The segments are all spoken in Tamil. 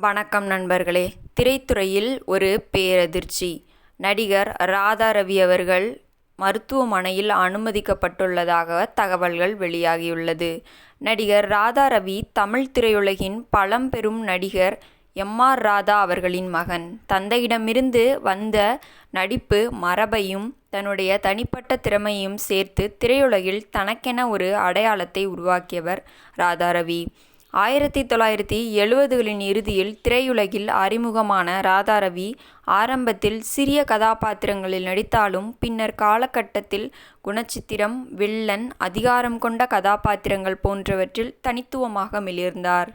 வணக்கம் நண்பர்களே. திரைத்துறையில் ஒரு பேரதிர்ச்சி. நடிகர் ராதா ரவி அவர்கள் மருத்துவமனையில் அனுமதிக்கப்பட்டுள்ளதாக தகவல்கள் வெளியாகியுள்ளது. நடிகர் ராதா ரவி தமிழ் திரையுலகின் பழம்பெரும் நடிகர் எம் ஆர் ராதா அவர்களின் மகன். தந்தையிடமிருந்து வந்த நடிப்பு மரபையும் தன்னுடைய தனிப்பட்ட திறமையும் சேர்த்து திரையுலகில் தனக்கென ஒரு அடையாளத்தை உருவாக்கியவர் ராதா ரவி. ஆயிரத்தி தொள்ளாயிரத்தி எழுபதுகளின் இறுதியில் திரையுலகில் அறிமுகமான ராதாரவி ஆரம்பத்தில் சிறிய கதாபாத்திரங்களில் நடித்தாலும் பின்னர் காலகட்டத்தில் குணச்சித்திரம் வில்லன் அதிகாரம் கொண்ட கதாபாத்திரங்கள் போன்றவற்றில் தனித்துவமாக மிளிர்ந்தார்.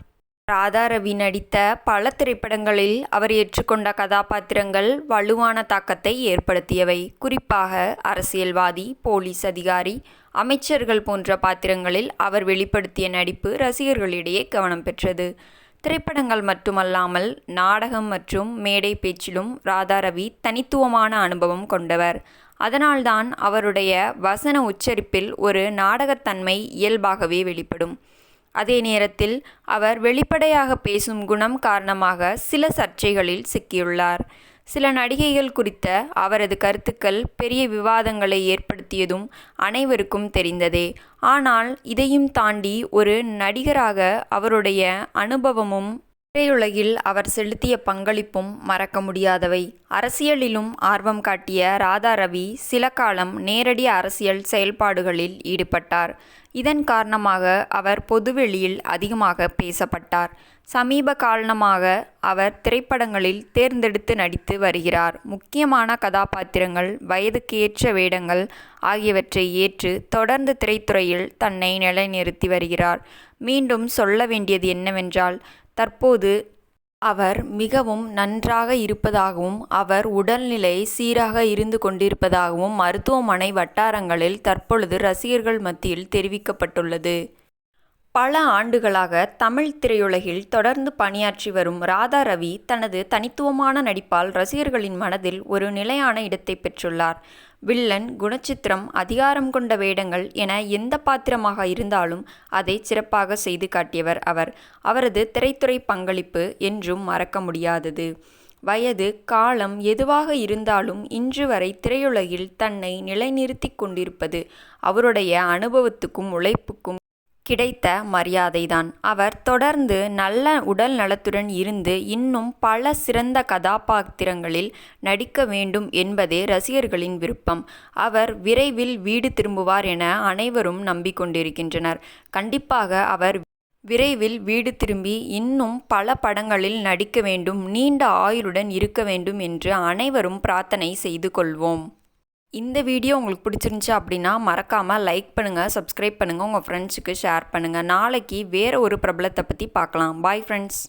ராதாரவி நடித்த பல திரைப்படங்களில் அவர் ஏற்றுக்கொண்ட கதாபாத்திரங்கள் வலுவான தாக்கத்தை ஏற்படுத்தியவை. குறிப்பாக அரசியல்வாதி போலீஸ் அதிகாரி அமைச்சர்கள் போன்ற பாத்திரங்களில் அவர் வெளிப்படுத்திய நடிப்பு ரசிகர்களிடையே கவனம் பெற்றது. திரைப்படங்கள் மட்டுமல்லாமல் நாடகம் மற்றும் மேடை பேச்சிலும் ராதாரவி தனித்துவமான அனுபவம் கொண்டவர். அதனால்தான் அவருடைய வசன உச்சரிப்பில் ஒரு நாடகத்தன்மை இயல்பாகவே வெளிப்படும். அதே நேரத்தில் அவர் வெளிப்படையாக பேசும் குணம் காரணமாக சில சர்ச்சைகளில் சிக்கியுள்ளார். சில நடிகைகள் குறித்த அவரது கருத்துக்கள் பெரிய விவாதங்களை ஏற்படுத்தியதும் அனைவருக்கும் தெரிந்ததே. ஆனால் இதையும் தாண்டி ஒரு நடிகராக அவருடைய அனுபவமும் திரையுலகில் அவர் செலுத்திய பங்களிப்பும் மறக்க முடியாதவை. அரசியலிலும் ஆர்வம் காட்டிய ராதா ரவி சில காலம் நேரடி அரசியல் செயல்பாடுகளில் ஈடுபட்டார். இதன் காரணமாக அவர் பொதுவெளியில் அதிகமாக பேசப்பட்டார். சமீப காரணமாக அவர் திரைப்படங்களில் தேர்ந்தெடுத்து நடித்து வருகிறார். முக்கியமான கதாபாத்திரங்கள் வயதுக்கு ஏற்ற வேடங்கள் ஆகியவற்றை ஏற்று தொடர்ந்து திரைத்துறையில் தன்னை நிலைநிறுத்தி வருகிறார். மீண்டும் சொல்ல வேண்டியது என்னவென்றால் தற்போது அவர் மிகவும் நன்றாக இருப்பதாகவும் அவர் உடல்நிலை சீராக இருந்து கொண்டிருப்பதாகவும் மருத்துவமனை வட்டாரங்களில் தற்பொழுது ரசிகர்கள் மத்தியில் தெரிவிக்கப்பட்டுள்ளது. பல ஆண்டுகளாக தமிழ் திரையுலகில் தொடர்ந்து பணியாற்றி வரும் ராதா ரவி தனது தனித்துவமான நடிப்பால் ரசிகர்களின் மனதில் ஒரு நிலையான இடத்தை பெற்றுள்ளார். வில்லன் குணச்சித்திரம் அதிகாரம் கொண்ட வேடங்கள் என எந்த பாத்திரமாக இருந்தாலும் அதை சிறப்பாக செய்து காட்டியவர் அவர். அவரது திரைத்துறை பங்களிப்பு என்றும் மறக்க முடியாதது. வயது காலம் எதுவாக இருந்தாலும் இன்று வரை திரையுலகில் தன்னை நிலைநிறுத்தி கொண்டிருப்பது அவருடைய அனுபவத்துக்கும் உழைப்புக்கும் கிடைத்த மரியாதைதான். அவர் தொடர்ந்து நல்ல உடல் நலத்துடன் இருந்து இன்னும் பல சிறந்த கதாபாத்திரங்களில் நடிக்க வேண்டும் என்பதே ரசிகர்களின் விருப்பம். அவர் விரைவில் வீடு திரும்புவார் என அனைவரும் நம்பிக்கொண்டிருக்கின்றனர். கண்டிப்பாக அவர் விரைவில் வீடு திரும்பி இன்னும் பல படங்களில் நடிக்க வேண்டும் நீண்ட ஆயுளுடன் இருக்க வேண்டும் என்று அனைவரும் பிரார்த்தனை செய்து கொள்வோம். இந்த வீடியோ உங்களுக்கு பிடிச்சிருந்துச்சி அப்படின்னா மறக்காமல் லைக் பண்ணுங்கள் சப்ஸ்கிரைப் பண்ணுங்கள் உங்கள் ஃப்ரெண்ட்ஸுக்கு ஷேர் பண்ணுங்கள் நாளைக்கு வேறு ஒரு பிரபலத்தை பற்றி பார்க்கலாம். Bye friends